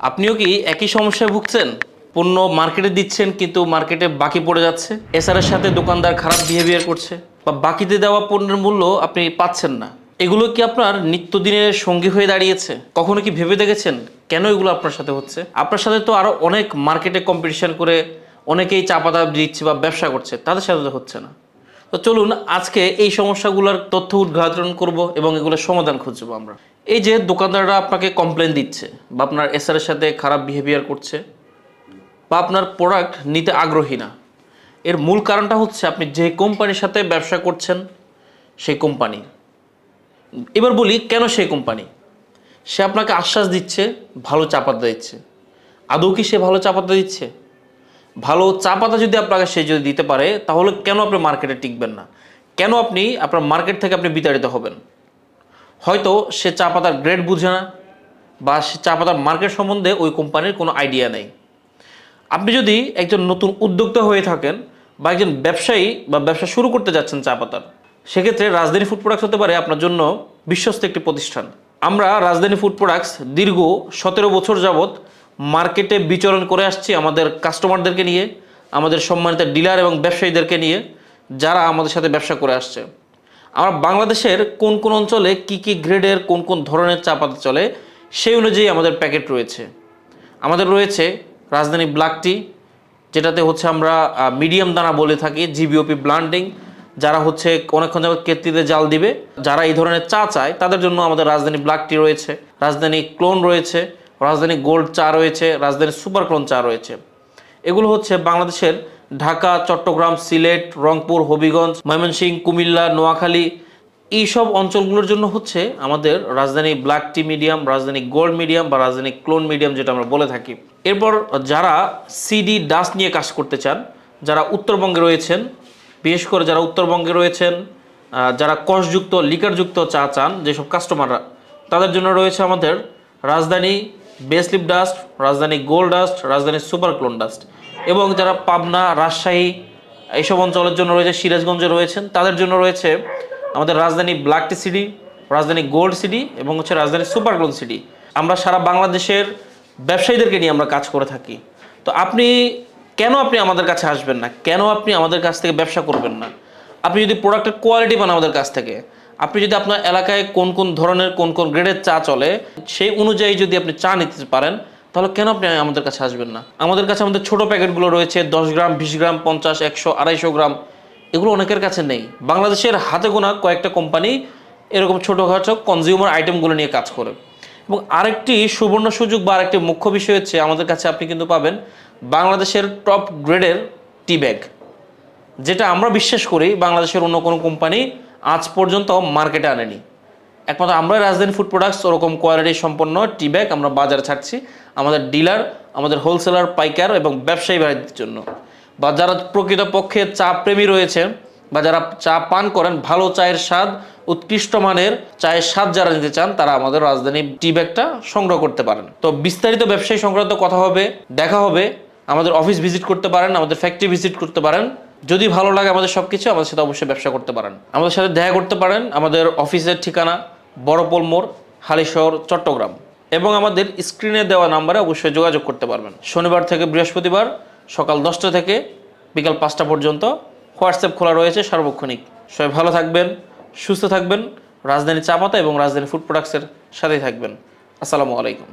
আপনিও কি একই সমস্যায় ভুগছেন? পণ্য মার্কেটে দিচ্ছেন, কিন্তু মার্কেটে বাকি পড়ে যাচ্ছে। এসআরের সাথে দোকানদার খারাপ বিহেভিয়ার করছে, বা বাকিতে দেওয়া পণ্যের মূল্য আপনি পাচ্ছেন না। এগুলো কি আপনার নিত্যদিনের সঙ্গী হয়ে দাঁড়িয়েছে? কখনো কি ভেবে দেখেছেন কেন এগুলো আপনার সাথে হচ্ছে? আপনার সাথে তো আরও অনেক মার্কেটে কম্পিটিশন করে অনেকেই চা পাতা দিচ্ছে বা ব্যবসা করছে, তাদের সাথে তো হচ্ছে না। তো চলুন, আজকে এই সমস্যাগুলোর তথ্য উদ্ঘাটন করব এবং এগুলোর সমাধান খুঁজবো আমরা। এই যে দোকানদাররা আপনাকে কমপ্লেন দিচ্ছে বা আপনার এসআরের সাথে খারাপ বিহেভিয়ার করছে বা আপনার প্রোডাক্ট নিতে আগ্রহী না, এর মূল কারণটা হচ্ছে আপনি যে কোম্পানির সাথে ব্যবসা করছেন, সেই কোম্পানি এবার বলি, কেন সেই কোম্পানি সে আপনাকে আশ্বাস দিচ্ছে, ভালো চা পাতা দিচ্ছে। আদৌ কি সে ভালো চা পাতা দিচ্ছে? ভালো চা পাতা যদি আপনাকে সে যদি দিতে পারে, তাহলে কেন আপনি মার্কেটে টিকবেন না? কেন আপনি আপনার মার্কেট থেকে আপনি বিতাড়িত হবেন? হয়তো সে চা পাতার গ্রেড বুঝে না বা সে চা পাতার মার্কেট সম্বন্ধে ওই কোম্পানির কোনো আইডিয়া নেই। আপনি যদি একজন নতুন উদ্যোক্তা হয়ে থাকেন বা একজন ব্যবসায়ী বা ব্যবসা শুরু করতে যাচ্ছেন চা পাতার, সেক্ষেত্রে রাজধানী ফুড প্রোডাক্টস হতে পারে আপনার জন্য বিশ্বস্ত একটি প্রতিষ্ঠান। আমরা রাজধানী ফুড প্রোডাক্টস দীর্ঘ সতেরো বছর যাবৎ মার্কেটে বিচরণ করে আসছি আমাদের কাস্টমারদেরকে নিয়ে, আমাদের সম্মানিত ডিলার এবং ব্যবসায়ীদেরকে নিয়ে, যারা আমাদের সাথে ব্যবসা করে আসছে। আমরা বাংলাদেশের কোন কোন অঞ্চলে কি কি গ্রেডের কোন কোন ধরনের চা পাতা চলে, সেই অনুযায়ী আমাদের প্যাকেট রয়েছে। আমাদের রয়েছে রাজধানী ব্ল্যাক টি যেটাতে হচ্ছে আমরা মিডিয়াম দানা বলে থাকি জিবিওপি ব্লান্ডিং, যারা হচ্ছে অনেকক্ষণ যাবত কেতলিতে জাল দিবে। যারা এই ধরনের চা চায়, তাদের জন্য আমাদের রাজধানী ব্ল্যাক টি রয়েছে। রাজধানী ক্লোন রয়েছে, রাজধানী গোল্ড চা রয়েছে, রাজধানী সুপার ক্লোন চা রয়েছে। এগুলো হচ্ছে বাংলাদেশের ঢাকা, চট্টগ্রাম, সিলেট, রংপুর, হবিগঞ্জ, ময়মনসিংহ, কুমিল্লা, নোয়াখালী এইসব অঞ্চলগুলোর জন্য হচ্ছে আমাদের Rajdhani black tea medium Rajdhani gold medium বা রাজধানী ক্লোন মিডিয়াম যেটা আমরা বলে থাকি। এরপর যারা সিডি ডাস্ট নিয়ে কাজ করতে চান, যারা উত্তরবঙ্গে রয়েছেন, বিশেষ করে যারা উত্তরবঙ্গে রয়েছেন যারা কষযুক্ত, লিকারযুক্ত চা চান, যেসব কাস্টমাররা তাদের জন্য রয়েছে আমাদের Rajdhani বেসলিপ dust, Rajdhani gold dust, Rajdhani super clone dust. এবং যারা পাবনা, রাজশাহী এইসব অঞ্চলের জন্য রয়েছে, সিরাজগঞ্জে রয়েছেন, তাদের জন্য রয়েছে আমাদের Rajdhani black tea CD Rajdhani gold CD এবং হচ্ছে রাজধানী সুপার ক্লোন সিডি আমরা সারা বাংলাদেশের ব্যবসায়ীদেরকে নিয়ে আমরা কাজ করে থাকি। তো আপনি, কেন আপনি আমাদের কাছে আসবেন না? কেন আপনি আমাদের কাছ থেকে ব্যবসা করবেন না? আপনি যদি প্রোডাক্টের কোয়ালিটি পান আমাদের কাছ থেকে আপনি যদি আপনার এলাকায় কোন কোন ধরনের, কোন কোন গ্রেডের চা চলে, সেই অনুযায়ী যদি আপনি চা নিতে পারেন, তাহলে কেন আপনি আমাদের কাছে আসবেন না? আমাদের কাছে আমাদের ছোট প্যাকেটগুলো রয়েছে, দশ গ্রাম, বিশ গ্রাম, পঞ্চাশ, একশো, আড়াইশো গ্রাম। এগুলো অনেকের কাছে নেই। বাংলাদেশের হাতে গোনা কয়েকটা কোম্পানি এরকম ছোটোখাটো কনজিউমার আইটেমগুলো নিয়ে কাজ করে। এবং আরেকটি সুবর্ণ সুযোগ বা আরেকটি মুখ্য বিষয় হচ্ছে, আমাদের কাছে আপনি কিন্তু পাবেন বাংলাদেশের টপ গ্রেডের টি ব্যাগ যেটা আমরা বিশ্বাস করি বাংলাদেশের অন্য কোনো কোম্পানি আজ পর্যন্ত মার্কেটে আনেনি। একমাত্র আমরা রাজধানী ফুড প্রোডাক্টস ওরকম কোয়ালিটি সম্পন্ন টি ব্যাগ আমরা বাজারে ছাড়ছি আমাদের ডিলার আমাদের হোলসেলার পাইকার এবং ব্যবসায়ী ভাইদের জন্য। বা যারা প্রকৃতপক্ষে চা প্রেমী রয়েছে বা যারা চা পান করেন, ভালো চায়ের স্বাদ, উৎকৃষ্ট মানের চায়ের স্বাদ যারা নিতে চান, তারা আমাদের রাজধানী টি ব্যাগটা সংগ্রহ করতে পারেন। তো বিস্তারিত ব্যবসায়ী সংক্রান্ত কথা হবে, দেখা হবে, আমাদের অফিস ভিজিট করতে পারেন, আমাদের ফ্যাক্টরি ভিজিট করতে পারেন। যদি ভালো লাগে আমাদের সব কিছু আমাদের সাথে অবশ্যই ব্যবসা করতে পারেন। আমাদের সাথে দেখা করতে পারেন আমাদের অফিসের ঠিকানা বড়পোল মোড়, হালিশহর, চট্টগ্রাম। এবং আমাদের স্ক্রিনে দেওয়া নাম্বারে অবশ্যই যোগাযোগ করতে পারবেন। শনিবার থেকে বৃহস্পতিবার সকাল দশটা থেকে বিকাল পাঁচটা পর্যন্ত হোয়াটসঅ্যাপ খোলা রয়েছে সার্বক্ষণিক। সবাই ভালো থাকবেন, সুস্থ থাকবেন রাজধানী চা পাতা এবং রাজধানী ফুড প্রোডাক্টসের সাথেই থাকবেন। আসসালামু আলাইকুম।